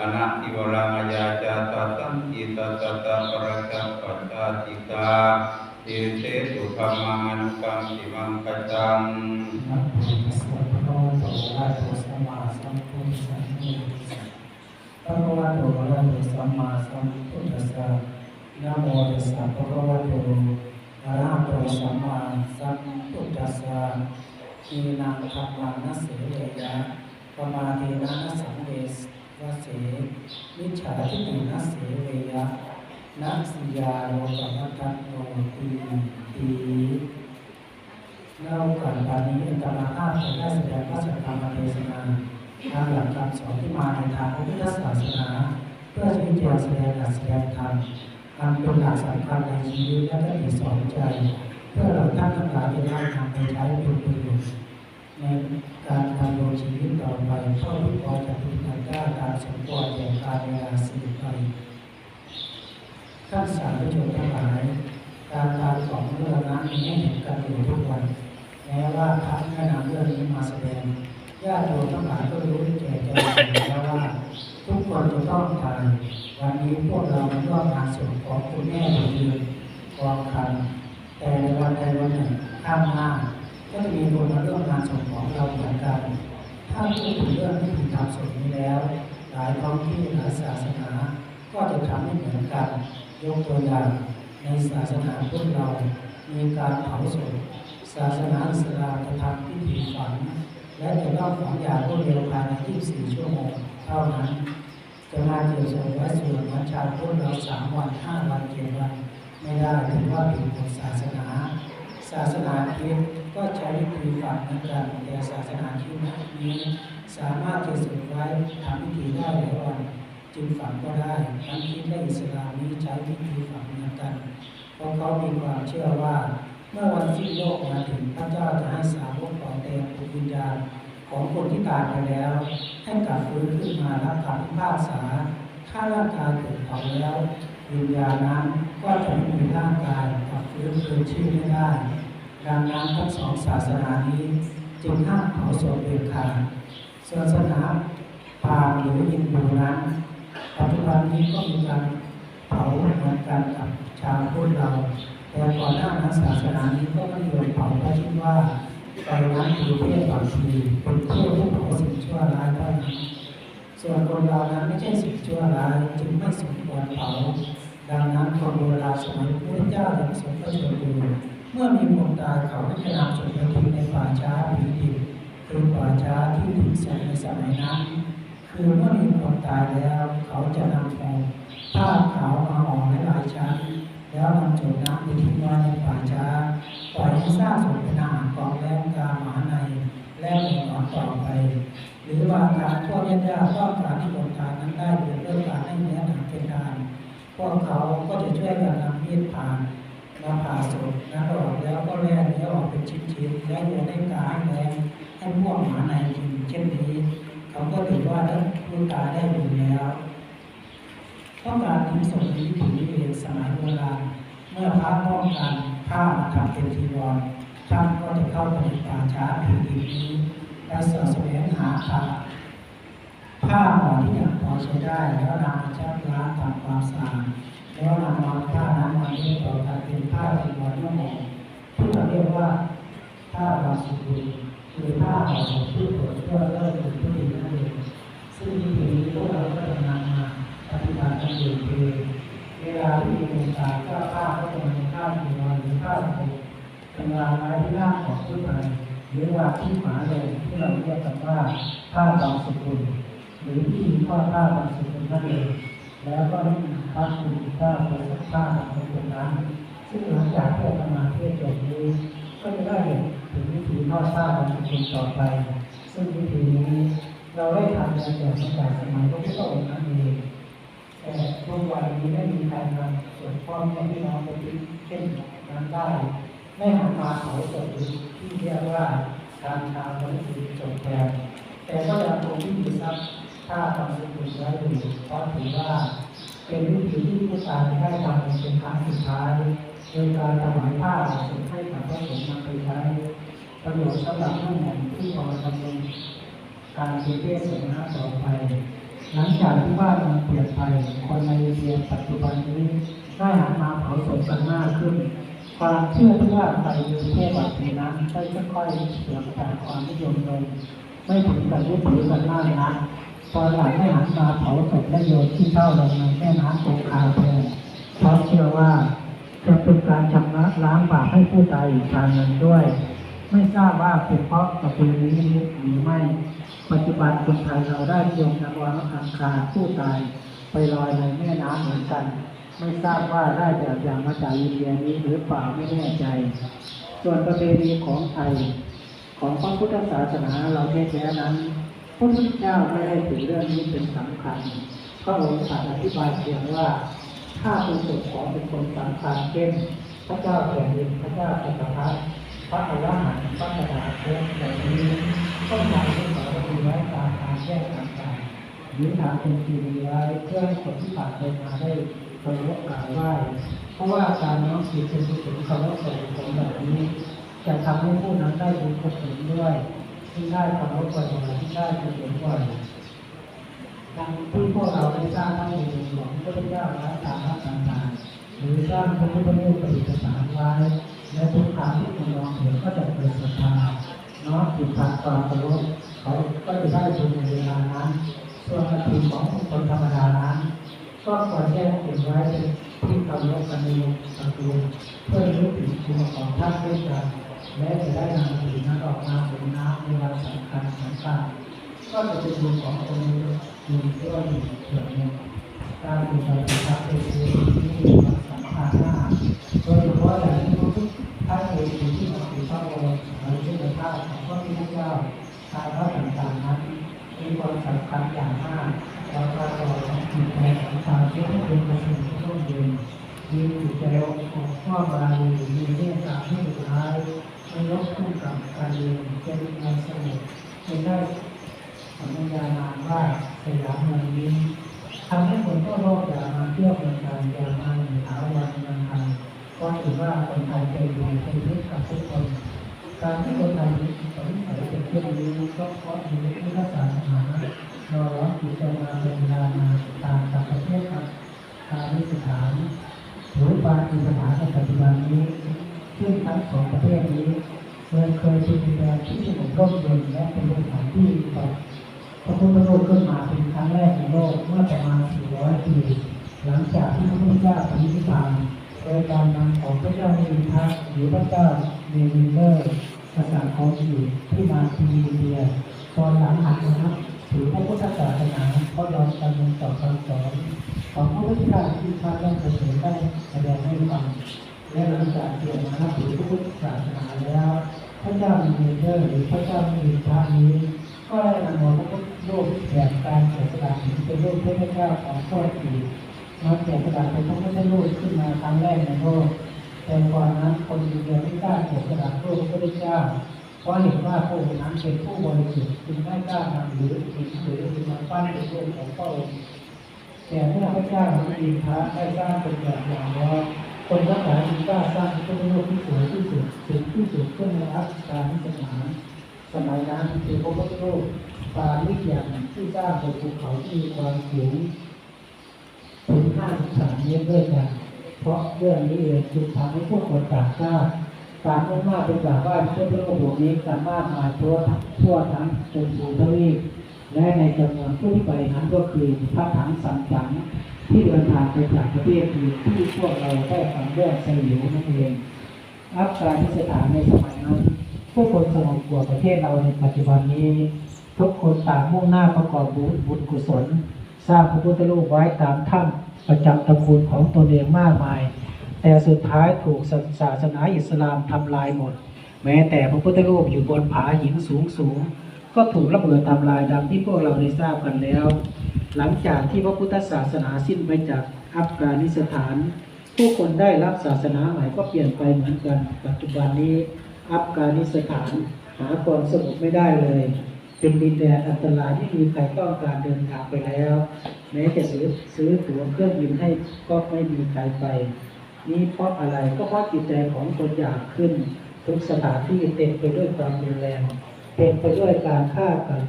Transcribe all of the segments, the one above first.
อนาทิวรังยาจาตาตันติตาตาตาปรักขปัจจาติกาเตเตสุขมังอนุกังติมังกัจจังนะโมตัสสะภะคะวะโตอะระหะโตสัมมาสัมพุทธัสสะภะคะวะโตอะระหะโตสัมมาสัมพุทธัสสะนะโมตัสสะภะคะวะโตระหะโตสัมทีเสเวยะปมาเสมิจฉาทิฏฐินัสเสเวยะนัสสิยาโลกมัตตโนตีตีในโอกาสการนี้อาจารย์ภาพจะได้แสดงพระสัทธรรมเทศนาตามหลักคำสอนที่มาในทางพระพุทธศาสนา เพื่อชี้แจงแสดงหลักแสดงธรรมอันเป็นหลักสำคัญในชีวิตและก็มีสอนใจ เพื่อเราท่านทั้งหลายจะได้นำไปใช้เป็นประโยชน์ ในการดำรงชีวิตต่อไปเพื่อที่พอจะเป็นการก้าวการสมควรแก่การเวลาสืบไปท่านสาธุชนทั้งหลายการตายของเรื่องนั้นมีให้เห็นกันอยู่ทุกวันแม้ว่าพระไม่นำเรื่องนี้มาแสดงญาติโยมทั้งหลายก็รู้แก่ใจแล้วว่า ทุกคนจะต้องตายวันนี้พวกเรามาร่วมงานศพของคุณแม่บุญยืนกองคันแต่ในวันใดวันหนึ่งข้ามหน้า ก็จะมีคนมาร่วมงานศพของเราเหมือนกัน ถ้าพูดถึงเรื่องที่ผิดธรรมศพนี้แล้ว หลายท้องที่หลายศาสนา ก็จะทำให้เหมือนกัน ยกตัวอย่างในศาสนาพุทธเรา มีการเผาศพ ศาสนาอิสลามจะทำพิธีฝัง และจะต้องฝังอย่างรวดเร็วภายใน 24 ชั่วโมงเท่านั้น จะมาเกี่ยวศพไว้ส่วนวันชาพุทธเราสามวันห้าวันเจ็ดวัน ไม่ได้ถือว่าผิดกฎศาสนา ศาสนาคริสต์ก็ใช้วิธีฝังเหมือนกันแต่ศาสนาคริสต์นี้สามารถจะสืบไว้ทำพิธีได้หลายวันจึงฝังก็ได้ทั้งคริดและอิสลามนี้ใช้วิธีฝังเหมือนกัน เพราะเขามีความเชื่อว่า เมื่อวันสิ้นโลกมาถึงพระเจ้าจะให้สาวกของเต็มดวงวิญญาณของคนที่ตายไปแล้วให้กลับฟื้นขึ้นมารับคำพิพากษาถ้าร่างกายถูกเผาแล้ว วิญญาณนั้นก็จะไม่มีร่างกายกับฟื้นคืนชีพไม่ได้ ดังนั้นทั้งสองศาสนานี้จึงห้ามเผาศพเด็ดขาดส่วนศาสนาพราหมณ์หรือยินดูนั้นปัจจุบันนี้ก็มีการเผาเหมือนกันกับชาวพุทธเรา แต่ก่อนหน้านั้นศาสนานี้ก็ไม่ยอมเผาเพราะคิดว่าไฟนั้นคือเทพบางทีเป็นเทพที่เผาสิ่งชั่วร้ายเท่านั้นส่วนคนเรานั้นไม่ใช่สิ่งชั่วร้ายจึงไม่สมควรเผา ดังนั้นคนโบราณสมัยพระเจ้ายังทรงพระชนอยู่เมื่อมีคนตายเขาก็จะนำศพไปทิ้งในป่าช้าผีดิบคือป่าช้าที่ถึงศพในสมัยนั้น คือเมื่อมีคนตายแล้วเขาจะ พวกเขาก็จะช่วยกันนำมีดผ่านมาผ่าศพนั้นออกแล้วก็แล่เนื้อออกเป็นชิ้นๆแล้วโยนให้กาให้แรงให้พวกหมาในกินเช่นนี้เขาก็ถือว่าได้ผู้ตายได้บุญแล้วต้องการทิ้งศพนี้ถึงเรียนสมัยโบราณเมื่อพระต้องการผ้ามาทำเป็นจีวรท่านก็จะเข้าไปในป่าช้าผีดิบนี้ไปสอบแสวงหาผ้าผ้าห่อที่ยังพอใช้ได้แล้วนำมาชักล้างทำ ความสะอาดแล้วนำมาผ้านั้นมาเรียกต่อกันเป็นผ้าจีวรนุ่งห่มที่เราเรียกว่าผ้าบาสุกุลคือผ้าห่อศพที่เปิดเพื่อเลิกเป็นผู้ดีนั่นเองซึ่งวิธีนี้พวกเราก็จะนำมาปฏิบัติกันอยู่คือเวลาที่มีคนตายก็ผ้าก็จะเป็นผ้าจีวรหรือผ้าห่มเป็นวางไว้ที่หน้าของผู้ตายหรือว่าที่หมาเลยที่เราเรียกกันว่าผ้าบางสุกุลหรือที่ข้อผ้าบางสุกุลนั่นเอง แล้วก็นี่ผ้าคลุมผ้าบริผ้าของคนนั้น ซึ่งหลังจากที่เรามาเทศจบนี้ ก็จะได้เห็นถึงวิธีทอดผ้าบางสุกุลต่อไป ซึ่งวิธีนี้เราได้ทำกันอย่ตั้งแต่สมัยพระพุทธองค์นั่นเองแต่ทุกวันนี้ไม่มีใครนำส่วนพ่อแม่พี่น้องไปทิ้งเช่นนั้นได้ไม่หันมาเผาศพที่เรียกว่าการทำวันที่จบแทนแต่ก็ยังคงที่มีทรัพย์ ถ้าทำสุขุมไว้อยู่เพราะถือว่าเป็นวิธีที่ผู้ตายได้ทำเป็นครั้งสุดท้ายโดยการถวายผ้าสงให้กับพระสงฆ์นำไปใช้ประโยชน์สำหรับผู้หม่อมที่รอดำรงการเทศน์สนาต่อไป หลังจากที่บ้านมืองเปลี่ยนไปคนในเดียปัจจุบันนี้ได้หันมาเผาศพกันมากขึ้น ความเชื่อที่ว่าไตรมีเทพบัตรนั้นได้ค่อยๆเสื่อมจากความนิยมลงไม่ถึงกับยึดถือกันมากนัก ตอนหลังได้หันมาเผาศพและโยนที่เท่าลงในแม่น้ำคงคาแทนเพราะเชื่อว่าจะเป็นการชำระล้างบาปให้ผู้ตายอีกทางหนึ่งด้วย ไม่ทราบว่าเป็นเพราะประเพณีนี้หรือไม่ ปัจจุบันคนไทยเราได้นิยมนำวันอังคารผู้ตายไปลอยในแม่น้ำเหมือนกัน ไม่ทราบว่าได้แบบอย่างมาจากอินเดียนี้หรือเปล่าไม่แน่ใจ ส่วนประเพณีของไทย ของพระพุทธศาสนาเราแท้ๆนั้น พระพุทธเจ้าไม่ได้ถือเรื่องนี้เป็นสำคัญพระองค์ตรัสอธิบายเพียงว่า ถ้าเป็นสุขของเป็นคนสำคัญเช่นพระเจ้าแผ่นดินพระเจ้าจักรพรรดิพระอรหันต์พระสดาคตเหล่านี้ต้องทำให้สารพีไว้ตามทางแยกต่างๆหรือทางเป็นทีวีไว้เพื่อให้คนที่ผ่านไปมาได้เคารพกราบไหว้เพราะว่าการน้อมจิตเป็นกุศลเคารพส่วนของแบบนี้จะทำให้ผู้นั้นได้บุญกุศลด้วย ที่ได้เคามรพบ่อยๆที่ได้กุศลบ่อยดังที่พวกเราได้สร้างพระเมรุหลวงพระพุทธเจ้าและตามพระต่างๆหรือสร้างพระพุทธรูปประดิษฐานไว้และทุกครั้งที่คุณมองเห็นก็จะเกิดศรัทธาน้อมจิตทางความเคารพเขาก็จะได้บุญในเวลานั้นส่วนกฐินของคนธรรมดานั้นก็ควรแยกเก็บไว้ที่เคารพกันในตระกูลเพื่อรู้ถึงคุณของท่านด้วยกัน และจะได้นำสิ่งนั้นออกมาเป็นน้ำในวันสำคัญสำคัญก็จะเป็นบุญของคนนี้มีด้วยส่วนหนึ่งการปฏิบัติธรรมเป็นสิ่งที่มีความสำคัญมากโดยเฉพาะอย่างที่ทุกท่านเองที่มาถือพระองค์หรือที่เป็นพระของพระพุทธเจ้าทางพระต่างๆนั้นมีความสำคัญอย่างมากต่อของจิตใจของชาวที่เป็นประชาชนที่ร่มเย็นมีจิตใจของพ่อบาลีมีเมตตาที่สุดท้ายไม่ลบคู่กับการเรียนจะมีความสงบเป็น ได้สัญญานามว่าสยามเมืองนี้ทำให้คนทั่วโลกอยามาเที่ยวเมืองไทยอยามาอยู่ถาวรเมืองไทยเพราะถือว่าคนไทยเป็นดีเป็นมิตรกับทุกคนการที่คนไทยมีจิตวิสัยเป็นเช่อนนี้ก็เพราะมีพุทธศาสนาราล้อมจิตใจมาเป็นเวลานานตามจากประเทศครับทางนิสถานหรือปากีสถานในปัจจุบันนี้ซึ่งทั้งสองประเทศนี้ เคยเคยเป็นดินแดนที่สงบร่มเย็นและเป็นสถานที่ต่อพระพุทธรูปขึ้นมาเป็นครั้งแรกในโลกเมื่อประมาณ 400 ปี หลังจากที่พระพุทธเจ้าปฏินิพพานโดยการนำของพระเจ้านมิทัสหรือพระเจ้าเนมิเลอร์กษัตริย์ของอยู่ที่มาทีอินเดียตอนหลังหันนะครับถือพระพุทธศาสนาเพรายอมการลงต่อคำสอนของพระพุทธเจ้าที่พระได้เผยได้แสดงให้ฟังและหลังจากเปลี่ยนมานับถือพระพุทธศาสนาแล้ว พระเจ้ามิเลอร์หรือพระเจ้ามิทัสนี้ ก็ได้นำเอาพระพุทธรูปแบบการเกิดสลักหินเป็นรูปเทพเจ้าของโคตรอีกมาแกะสลักเป็นพระพุทธรูปขึ้นมาครั้งแรกในโลกแต่ก่อนนั้นคนอินเดียไม่กล้าแกะสลักรูปพระพุทธเจ้าเพราะเห็นว่าพระองค์นั้นเป็นผู้บริสุทธิ์จึงไม่กล้านำหรือหินหรือมาปั้นเป็นรูปของพระองค์แต่เมื่อพระเจ้าของอินทระได้สร้างเป็นแบบอย่างแล้ว คนทั้งหลายจึงกล้าสร้างพระพุทธรูปที่สวยที่สุดสูงที่สุดขึ้นในอัศการนิสถานสมัยนั้นคือพระพุทธรูปปาลิกอย่างที่สร้างบนภูเขาที่มีความสูงถึง53เมตรด้วยกัน เพราะเรื่องนี้เองจึงทำให้ผู้คนต่างชาติต่างมุ่งหน้าไปกราบไหว้พระพุทธรูปองนี้กันมากมาทั่วทั่วทั้งชนภูทวีปและในจำนวนผู้ที่ไปนั้นก็คือพระถังสัมสัง ที่เดินทางไปจากประเทศอื่นที่พวกเราได้ฟังเรื่องสยิวนั่นเองอัฟกานิสถานในสมัยนั้นผู้คนสงบกว่าประเทศเราในปัจจุบันนี้ ทุกคนต่างมุ่งหน้าประกอบบุญบุญกุศล สร้างพระพุทธรูปไว้ตามถ้ำประจำตระกูลของตนเองมากมาย แต่สุดท้ายถูกศาสนาอิสลามทำลายหมด แม้แต่พระพุทธรูปอยู่บนผาหินสูงสูงก็ถูกระเบิดทำลายดังที่พวกเราได้ทราบกันแล้ว หลังจากที่พระพุทธศาสนาสิ้นไปจากอัฟกานิสถาน ผู้คนได้รับศาสนาใหม่ก็เปลี่ยนไปเหมือนกัน ปัจจุบันนี้อัฟกานิสถานหาความสงบไม่ได้เลย เป็นดินแดนอันตรายที่มีใครต้องการเดินทางไปแล้ว แม้จะซื้อซื้อตั๋วเครื่องบินให้ก็ไม่มีใครไป นี่เพราะอะไรก็เพราะจิตใจของคนอยากขึ้น ทุกสถานที่เต็มไปด้วยความรุนแรงเต็มไปด้วยการฆ่ากัน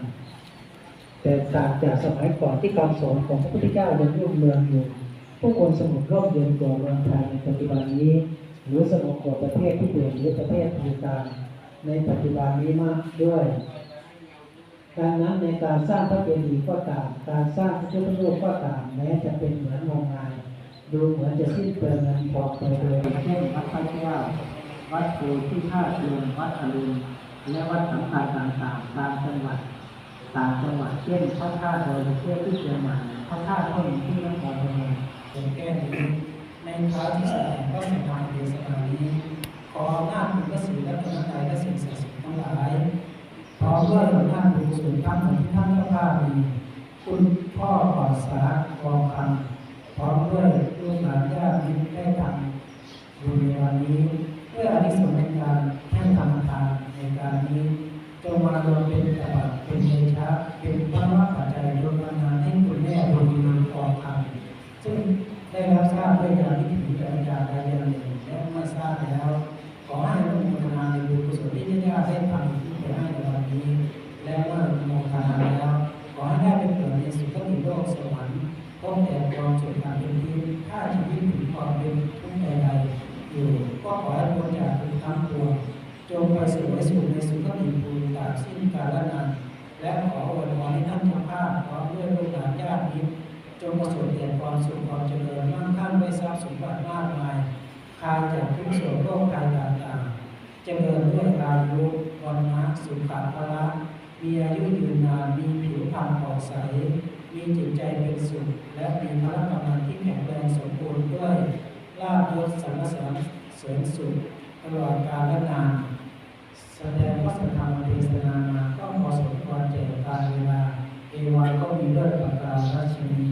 แต่ต่างจากสมัยก่อนที่คำสอนของพระพุทธเจ้ายังรุ่งเรืองอยู่ผู้คนสงบร่มเย็นกว่าเมืองไทยในปัจจุบันนี้ หรือสงบกว่าประเทศที่เปลี่ยนหรือประเทศภูตานในปัจจุบันนี้มากด้วยดังนั้นในการสร้างพระเจดีย์ก็ตามการสร้างพระพุทธรูปก็ตามแม้จะเป็นเหมือนงมงายดูเหมือนจะสิ้นเปลืองเงินทองไปเลยเช่นวัดพระแก้ววัดโพธิท่าเรือวัดอรุณและวัดสำคัญต่างๆตามจังหวัด ต่างจังหวัดเช่นพระธาตุดอยสุเทพที่เชียงใหม่พระธาตุต้นที่นครพนมเป็นแก้วนี้ในคราวที่แสดงพระสัมมาเทศนานี้ขออำนาคุณพระศรีรัตนตรัยและสิ่งศักดิ์สิทธิ์ทั้งหลายพร้อมด้วยอำนาจบุญส่วนทั้งของท่านเจ้าภาพมีคุณพ่อปอดสากองคำพร้อมด้วยลูกหลานญาติมิตรได้ทำบุญในวันนี้เพื่ออนิสงส์ในการให้ทำทานในการนี้จงมารวมเป็นตบะเป็นเเมื่อทราบแล้ว ขอให้อนุโมทนาในบุญกุศลที่ได้ได้ทำที่ไปให้ในวันนี้ และเมื่ออนุโมทนาแล้ว ขอให้ได้เป็นเกิดในสุคติโลกสวรรค์พบแต่ความสุขการเป็นที่ถ้าชีวิตถึงความเป็นทุกข์ใดๆอยู่ก็ขอให้พ้นจากทุกข์ทั้งปวงจงไปสู่ในสุขในสุขติภูมิตาบสิ้นกาลนานและขออวยพรให้ท่านทั้งภาพพร้อมด้วยลูกหลานญาติมิตรจงประสบแต่ความสุขความเจริญมั่งคั่งด้วยทรัพย์สมบัติมากมาย คายจากทุกโศกโรคภัยต่างๆเจริญด้วยอายุวันนะสุขภาระมีอายุยืนนานมีผิวพรรณผ่องใส มีจิตใจเป็นสุข และมีพละกำลังที่แข็งแรงสมบูรณ์ด้วยลาภยศสรรเสริญเสริญสุขตลอดกาลและนานแสดงพระสัทธรรมเทศนามาก็พอสมควรแก่การเวลาเอวัยก็มีด้วยประการราชนี